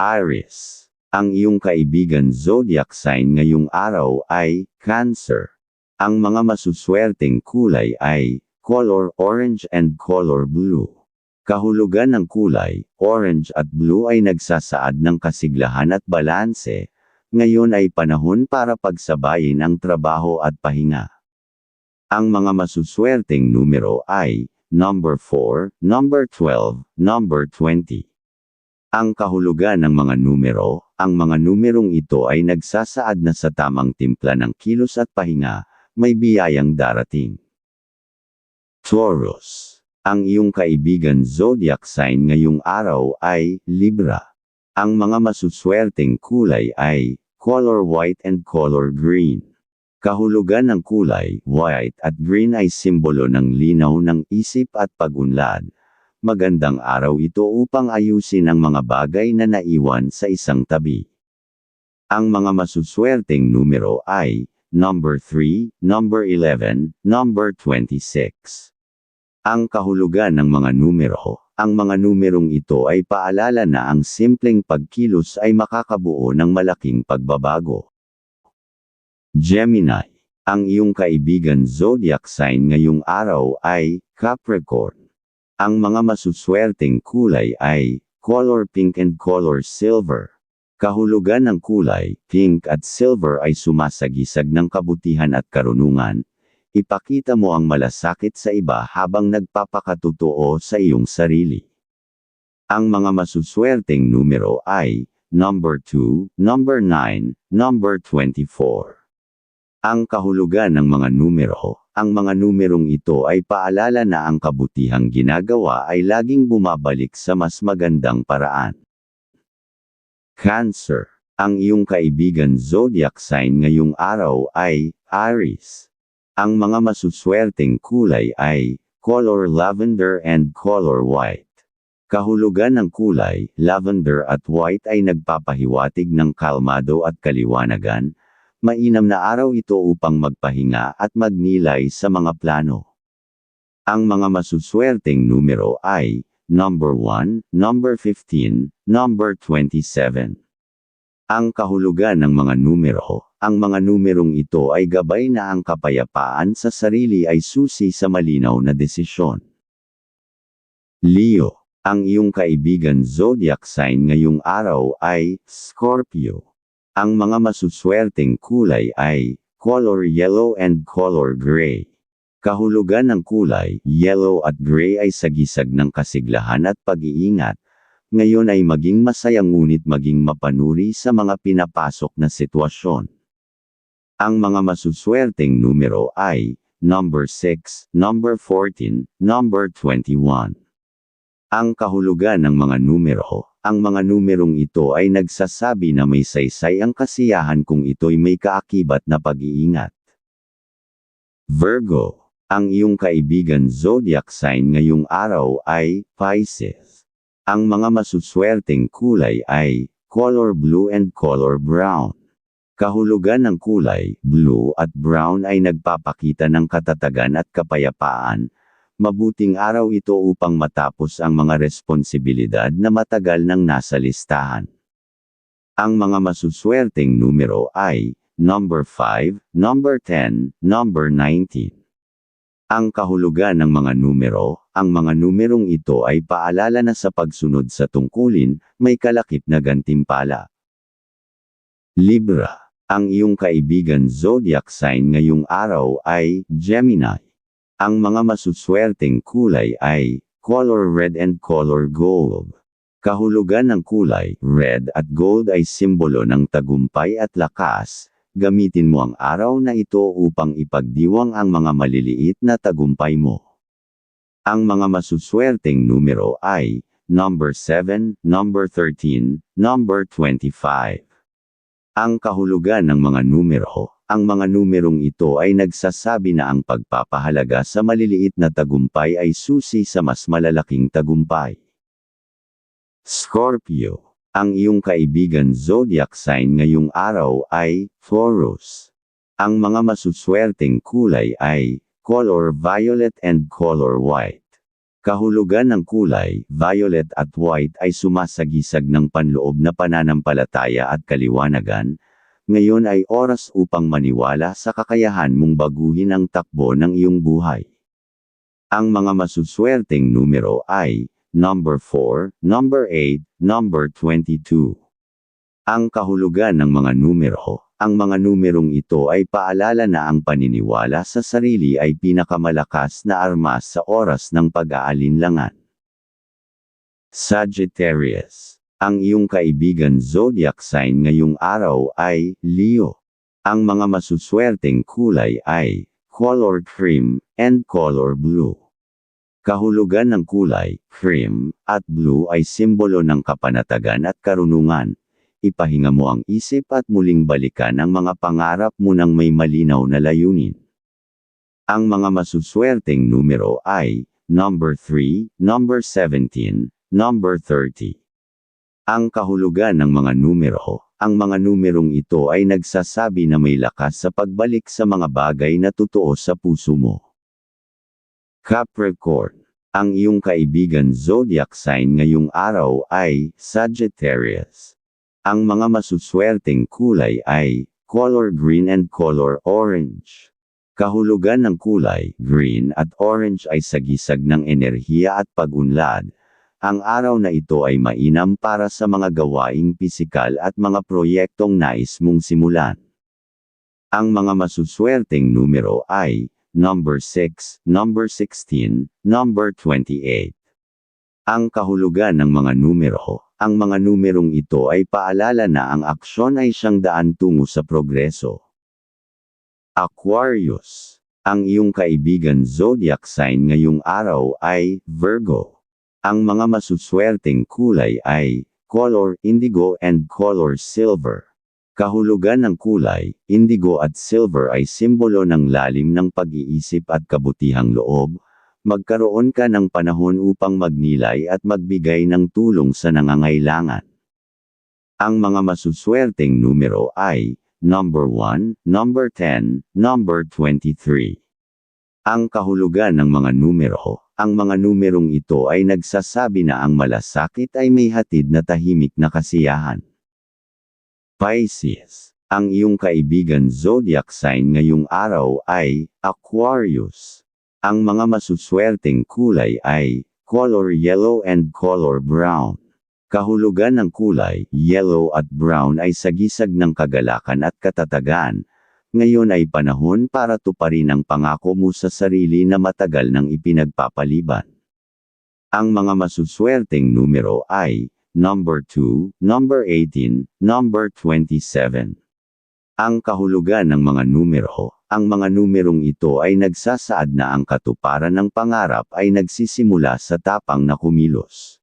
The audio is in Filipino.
Aries. Ang iyong kaibigan zodiac sign ngayong araw ay Cancer. Ang mga masuswerteng kulay ay color orange and color blue. Kahulugan ng kulay, orange at blue ay nagsasaad ng kasiglahan at balanse. Ngayon ay panahon para pagsabayin ang trabaho at pahinga. Ang mga masuswerteng numero ay number 4, number 12, number 20. Ang kahulugan ng mga numero, ang mga numerong ito ay nagsasaad na sa tamang timpla ng kilos at pahinga, may biyayang darating. Taurus. Ang iyong kaibigan zodiac sign ngayong araw ay Libra. Ang mga masuswerteng kulay ay color white and color green. Kahulugan ng kulay, white at green ay simbolo ng linaw ng isip at pagunlad, magandang araw ito upang ayusin ang mga bagay na naiwan sa isang tabi. Ang mga masuswerteng numero ay number 3, number 11, number 26. Ang kahulugan ng mga numero, ang mga numerong ito ay paalala na ang simpleng pagkilos ay makakabuo ng malaking pagbabago. Gemini, ang iyong kaibigan zodiac sign ngayong araw ay Capricorn. Ang mga masuswerteng kulay ay color pink and color silver. Kahulugan ng kulay, pink at silver ay sumasagisag ng kabutihan at karunungan. Ipakita mo ang malasakit sa iba habang nagpapakatotoo sa iyong sarili. Ang mga masuswerteng numero ay number 2, number 9, number 24. Ang kahulugan ng mga numero, ang mga numerong ito ay paalala na ang kabutihang ginagawa ay laging bumabalik sa mas magandang paraan. Cancer. Ang iyong kaibigan zodiac sign ngayong araw ay Aries. Ang mga masuswerteng kulay ay color lavender and color white. Kahulugan ng kulay, lavender at white ay nagpapahiwatig ng kalmado at kaliwanagan, mainam na araw ito upang magpahinga at magnilay sa mga plano. Ang mga masuswerteng numero ay number 1, number 15, number 27. Ang kahulugan ng mga numero, ang mga numerong ito ay gabay na ang kapayapaan sa sarili ay susi sa malinaw na desisyon. Leo, ang iyong kaibigan zodiac sign ngayong araw ay Scorpio. Ang mga masuswerteng kulay ay color yellow and color gray. Kahulugan ng kulay, yellow at gray ay sagisag ng kasiglahan at pag-iingat. Ngayon ay maging masaya ngunit maging mapanuri sa mga pinapasok na sitwasyon. Ang mga masuswerteng numero ay number 6, number 14, number 21. Ang kahulugan ng mga numero, ang mga numerong ito ay nagsasabi na may saysay ang kasiyahan kung ito'y may kaakibat na pag-iingat. Virgo, ang iyong kaibigan zodiac sign ngayong araw ay Pisces. Ang mga masuswerteng kulay ay color blue and color brown. Kahulugan ng kulay, blue at brown ay nagpapakita ng katatagan at kapayapaan, Mabuting araw ito upang matapos ang mga responsibilidad na matagal nang nasa listahan. Ang mga masuswerteng numero ay number 5, number 10, number 19. Ang kahulugan ng mga numero, ang mga numerong ito ay paalala na sa pagsunod sa tungkulin, may kalakip na gantimpala. Libra, ang iyong kaibigan zodiac sign ngayong araw ay Gemini. Ang mga masuswerteng kulay ay color red and color gold. Kahulugan ng kulay, red at gold ay simbolo ng tagumpay at lakas. Gamitin mo ang araw na ito upang ipagdiwang ang mga maliliit na tagumpay mo. Ang mga masuswerteng numero ay number 7, number 13, number 25. Ang kahulugan ng mga numero, ang mga numerong ito ay nagsasabi na ang pagpapahalaga sa maliliit na tagumpay ay susi sa mas malalaking tagumpay. Scorpio, ang iyong kaibigan zodiac sign ngayong araw ay Taurus. Ang mga masuswerteng kulay ay color violet and color white. Kahulugan ng kulay, violet at white ay sumasagisag ng panloob na pananampalataya at kaliwanagan, ngayon ay oras upang maniwala sa kakayahan mong baguhin ang takbo ng iyong buhay. Ang mga masuswerteng numero ay, number 4, number 8, number 22. Ang kahulugan ng mga numero, ang mga numerong ito ay paalala na ang paniniwala sa sarili ay pinakamalakas na armas sa oras ng pag-aalinlangan. Sagittarius. Ang iyong kaibigan zodiac sign ngayong araw ay Leo. Ang mga masuswerteng kulay ay color cream and color blue. Kahulugan ng kulay, cream, at blue ay simbolo ng kapanatagan at karunungan, ipahinga mo ang isip at muling balikan ang mga pangarap mo ng may malinaw na layunin. Ang mga masuswerteng numero ay, number 3, number 17, number 30. Ang kahulugan ng mga numero, ang mga numerong ito ay nagsasabi na may lakas sa pagbalik sa mga bagay na totoo sa puso mo. Capricorn. Ang iyong kaibigan zodiac sign ngayong araw ay Sagittarius. Ang mga masuswerteng kulay ay color green and color orange. Kahulugan ng kulay, green at orange ay sagisag ng enerhiya at pagunlad. Ang araw na ito ay mainam para sa mga gawaing pisikal at mga proyektong nais mong simulan. Ang mga masuswerteng numero ay number 6, number 16, number 28. Ang kahulugan ng mga numero, ang mga numerong ito ay paalala na ang aksyon ay siyang daan tungo sa progreso. Aquarius. Ang iyong kaibigan zodiac sign ngayong araw ay Virgo. Ang mga masuswerteng kulay ay color indigo and color silver. Kahulugan ng kulay, indigo at silver ay simbolo ng lalim ng pag-iisip at kabutihang loob, magkaroon ka ng panahon upang magnilay at magbigay ng tulong sa nangangailangan. Ang mga masuswerteng numero ay, number 1, number 10, number 23. Ang kahulugan ng mga numero, ang mga numerong ito ay nagsasabi na ang malasakit ay may hatid na tahimik na kasiyahan. Pisces. Ang iyong kaibigan zodiac sign ngayong araw ay Aquarius. Ang mga masuswerteng kulay ay color yellow and color brown. Kahulugan ng kulay, yellow at brown ay sagisag ng kagalakan at katatagan. Ngayon ay panahon para tuparin ang pangako mo sa sarili na matagal nang ipinagpapaliban. Ang mga masuswerteng numero ay number 2, number 18, number 27. Ang kahulugan ng mga numero, ang mga numerong ito ay nagsasaad na ang katuparan ng pangarap ay nagsisimula sa tapang na kumilos.